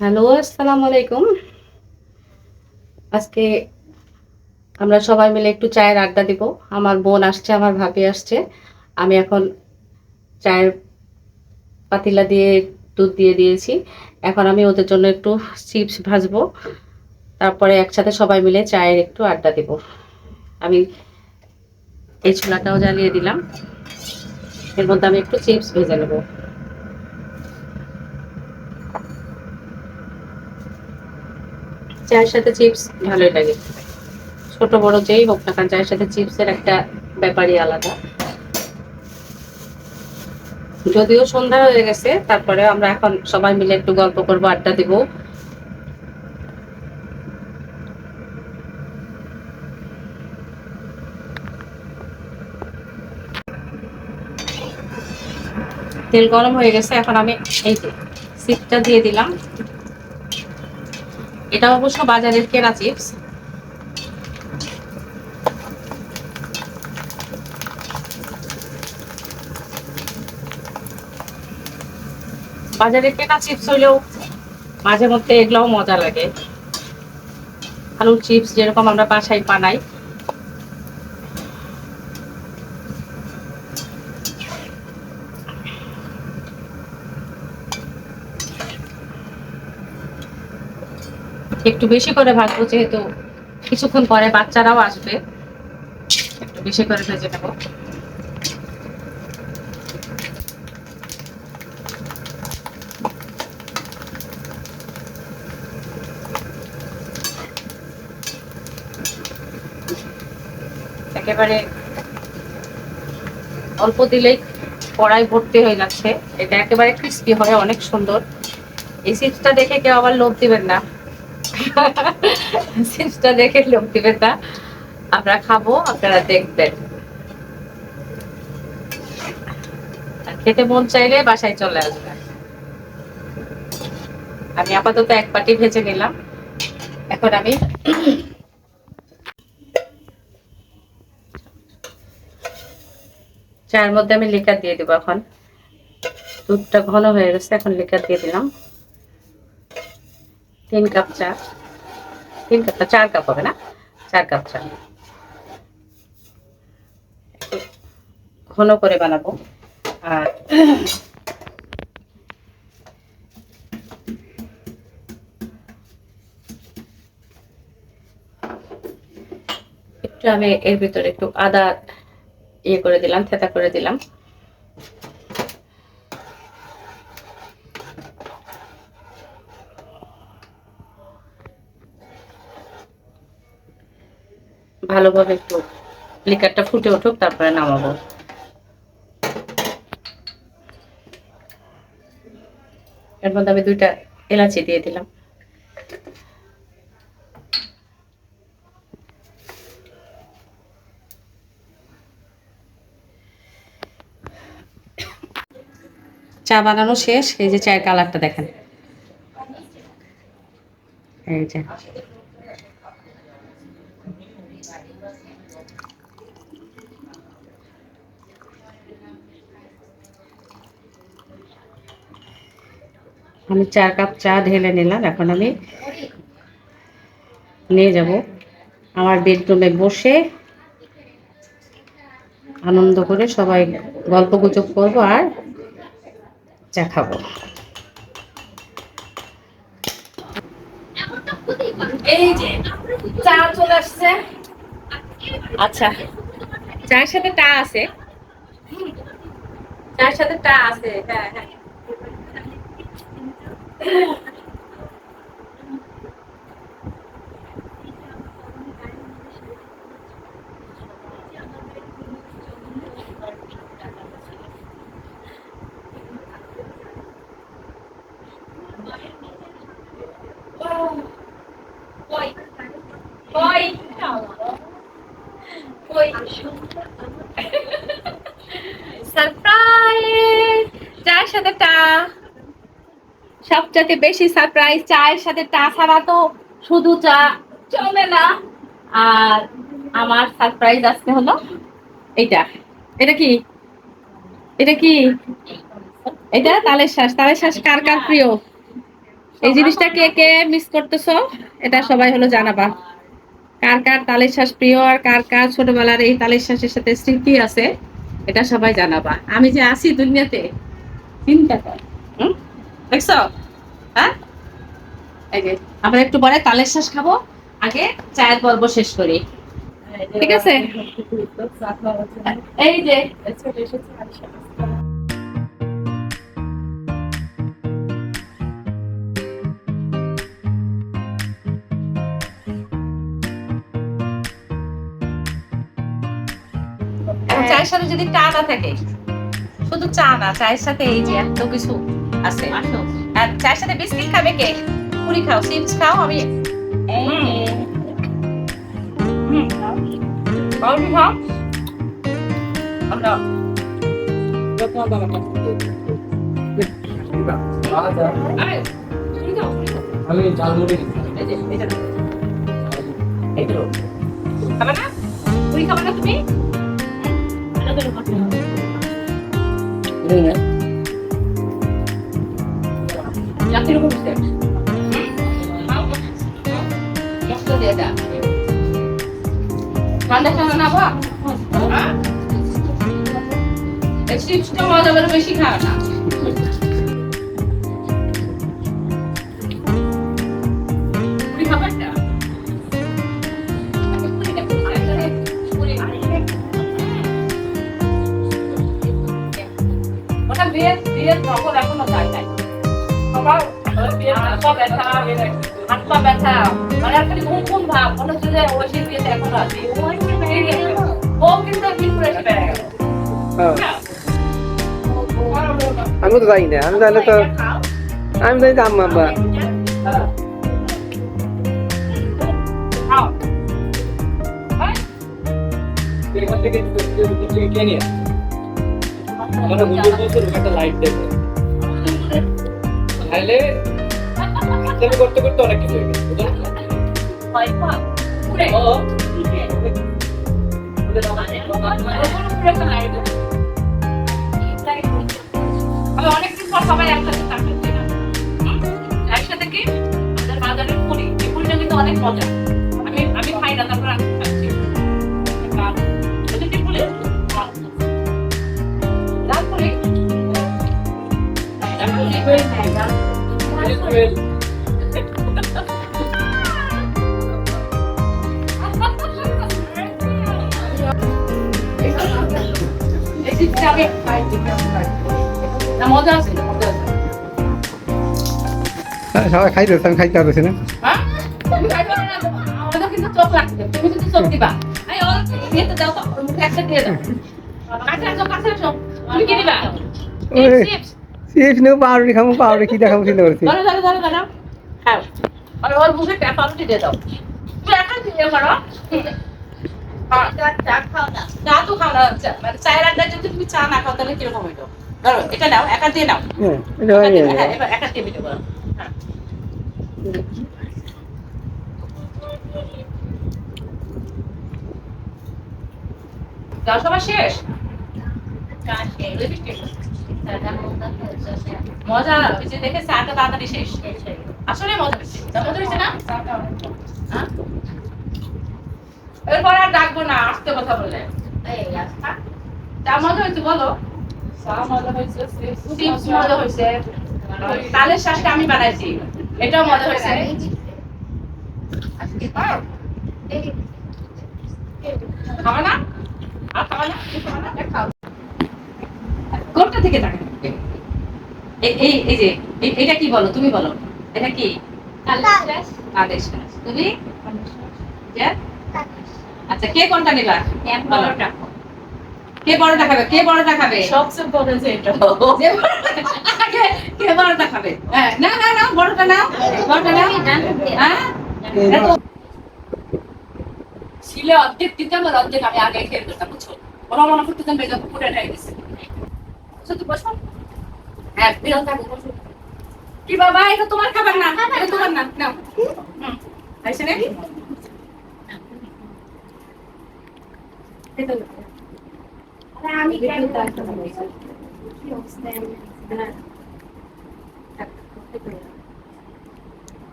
Hello, আসসালামু আলাইকুম। আজকে আমরা সবাই মিলে একটু চায়ের আড্ডা দিব। আমার বোন আসছে, আমার ভাবি আসছে। আমি এখন চায়ের পাতিলা দিয়ে দুধ দিয়ে দিয়েছি। এখন আমি ওদের জন্য একটু চিপস ভাজবো। তারপরে একসাথে সবাই মিলে চায়ের একটু আড্ডা দিব। আমি এই ছোলাটাও জ্বালিয়ে দিলাম। এর মধ্যে আমি একটু চিপস ভেজে নেব। চায়ের সাথে চিপস ভালোই লাগে। ছোট, বড় যেই হোক না কারণ চায়ের সাথে চিপসের একটা ব্যাপারই আলাদা। যদিও সন্ধ্যা হয়ে গেছে তারপরে আমরা এখন সবাই মিলে একটু গল্প করব, আড্ডা দিব। তেল গরম হয়ে গেছে, এখন আমি এই সিটটা দিয়ে দিলাম। এটা অবশ্য বাজারের কেনা চিপস। বাজারের কেনা চিপস হইলেও মাঝে মধ্যে এগুলোও মজা লাগে। আলুর চিপস যেরকম আমরা বাসায় বানাই একটু বেশি করে ভাজবো যেহেতু কিছুক্ষণ পরে বাচ্চারাও আসবে। একটু বেশি করে ভেজে নেব। একেবারে অল্প দিলেই কড়াই ভর্তি হয়ে যাচ্ছে। এটা একেবারে ক্রিস্পি হয়, অনেক সুন্দর। এই চিপসটা দেখে কেউ আবার লোভ দিবেন না। চিপসটা দেখে লোক দিবেন আমরা খাব, আপনারা দেখবেন। খেতে মন চাইলে বাসায় চলে আসবে আমি আপাতত এক পাটি ভেজে নিলাম। এখন আমি চায়ের মধ্যে আমি লিকার দিয়ে দিব এখন। দুধটা ঘন হয়ে গেছে, এখন লিকার দিয়ে দিলাম। তিন কাপ চা। তিন কাপ চার কাপ হবে না? চার কাপ চা। ঘন করে বানাবো। আর একটু আমি এর ভিতরে একটু আদা ইয়ে করে দিলাম, থেতা করে দিলাম। ভালোভাবে একটু লিকারটা ফুটে উঠুক, তারপরে নামাবো। এর মধ্যে আমি দুইটা এলাচি দিয়ে দিলাম। চা বানানো শেষ, এই যে চায়ের কালারটা দেখেন। এই যে। আমি চার কাপ চা ঢেলে নিলাম এখন আমি নিয়ে যাব আমার বেডরুমে বসে। আনন্দ করে সবাই গল্প গুজব করব আর চা খাব। এই যে চা চলে আসছে। আচ্ছা চায়ের সাথে টা আছে। চায়ের সাথে টা আছে হ্যাঁ হ্যাঁ। সারপ্রাইজ চায়ের সাথে টা সবচেয়ে বেশি সারপ্রাইজ চায়ের সাথে চা ছাড়া তো শুধু চা চলে না। আর আমার সারপ্রাইজ আসতে হলো এইটা। এটা কি? এটা কি? এটা তালের শ্বাস তালের শ্বাস কার কার প্রিয়? এই জিনিসটা কে কে মিস করতেছো? এটা সবাই হলো জানাবা। কার কার তালের শ্বাস প্রিয় আর কার কার ছোটবেলার এই তালের শ্বাসের সাথে স্মৃতি আছে, এটা সবাই জানাবা। আমি যে আছি দুনিয়াতে চিন্তা কর? দেখছ? হ্যাঁ? এই আমরা একটু পরে তালের শ্বাস খাব। আগে চায়ের পর্ব শেষ করি। ঠিক আছে? এই যে চায়ের সাথে যদি চা না থাকে, শুধু চা না, চায়ের সাথে এই যে এত কিছু আছে। আর চায়ের সাথে বিস্কিট খাবে কে? পুরি খাও চিপস খাও আমি পাউরুটি খাও। আমরা। আমি ঝালমুড়ি। খাবে। না? পুরি খাবে না তুমি? জাতির উপর বুঝতে মশলা দিয়ে দাও ঠান্ডা খাওয়া না বা চিপসটা মজা করে বেশি খাওয়া না। পা ব্যথা হাত পা ব্যথা। মানে আর খালি ঘুম ঘুম ভাব। মনে হচ্ছে যে ওই সেই বিয়েতে এখনও আছে। ও কিন্তু একদিন করে এসে বেড়ে গেল আমি তো যাই না। আমি জানলে তো আমি তো আম্মা আব্বা। থেকে কে নিয়ে মানে তাহলে ইসলামি করতে করতে অনেক কিছু হয়ে গেছে বুঝলো ও। আমি অনেকদিন পর সবাই একসাথে চাকরি না একসাথে কি? আমাদের বাজারের পুরি। এই পুরিটা কিন্তু অনেক মজা। আমি আমি খাই না তারপর আমি খাচ্ছি। কি আমি না মজা আছে মজা আছে সবাই খাইতেছে আমি খাইতে পারতেছি না খাইতে? আমাদের কিন্তু চোখ লাগছে। তুমি যদি চোখ দিবা, এই ওর ইয়েতে দাও তো, মুখে একটা দিয়ে দাও। কাছে আসো, কাছে আসো। তুমি কি দিবা? চিপস, নেব পাউরুটি খাব পাউরুটি কি দেখাবো চিন্তা করছি ধরো, ধরো, ধরো, ধরো। খাও। আর ওর মুখে পাউরুটি দিয়ে দাও। তুমি একটা দিয়ে করো। চা চায়ের আড্ডায় যদি তুমি চা না খাও, তাহলে কীরকম এটা নাও, একা নাও। একা যাবে। হ্যাঁ, সবার শেষ মজা দেখে চাটা তাড়াতাড়ি শেষ আসলে মজা হয়েছে না? এরপর আর ডাকবো না আসতে কথা বললে চা মজা হয়েছে বলো। চিপস মজা হয়েছে। তালের শ্বাসটা আমি বানাইছি। এটাও মজা হয়েছে। খাবে না? আর খাবে না? কি না? খাও। কোনটা থেকে থাকে? এই এই যে এটা কি বলো? তুমি বলো। এটা কি? তালের তুমি? যে? আচ্ছা কে কোনটা নিবা। কে বড়টা খাবে কে বড়টা খাবে সবচেয়ে বড় যেটা কে- বড়টা খাবে হ্যাঁ, না না না বড়টা নাও বড়টা নাও। হ্যাঁ? এত- অর্ধেক দিতাম আর অর্ধেক আমি আগে খেয়ে ফেলতাম বুঝছ? ওরা মনে করতেছেন বেজা পুকুরে ঠাই গেছে বুঝছ বসো। হ্যাঁ বিরল থাকো বসো। কি বাবা এটা তোমার খাবার না? এটা তোমার না নাও। হুম আইসে নাকি আমি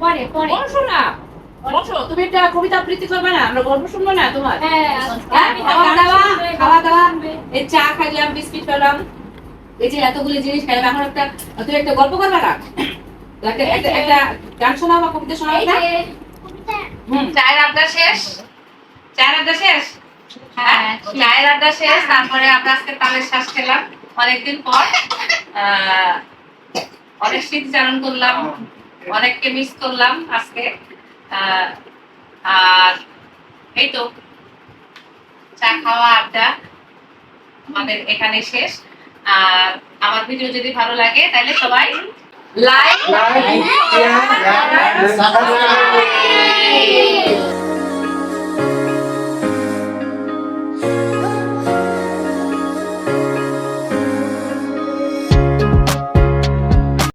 পরে পরে। বসো না। বসো তুমি একটা কবিতা আবৃত্তি করবে না? আমরা গল্প শুনব না তোমার? হ্যাঁ হ্যাঁ, খাওয়া দাওয়া খাওয়া দাওয়া এই চা খাইলাম বিস্কিট খেলাম এই যে এতগুলো জিনিস খাইলাম এখন একটা তুমি একটা গল্প করবে না? একটা গান শোনাও বা কবিতা শোনাও না? হুম। চায়ের আড্ডা শেষ? চায়ের আড্ডা শেষ? হ্যাঁ চায়ের আড্ডা শেষ তারপরে আমরা আজকে তালের শ্বাস খেলাম। অনেকদিন পর আহ, অনেক স্মৃতিচারণ করলাম অনেককে মিস করলাম আজকে। আর এই তো চা খাওয়া আড্ডা আমাদের এখানে শেষ। আর আমার ভিডিও যদি ভালো লাগে তাহলে সবাই লাইক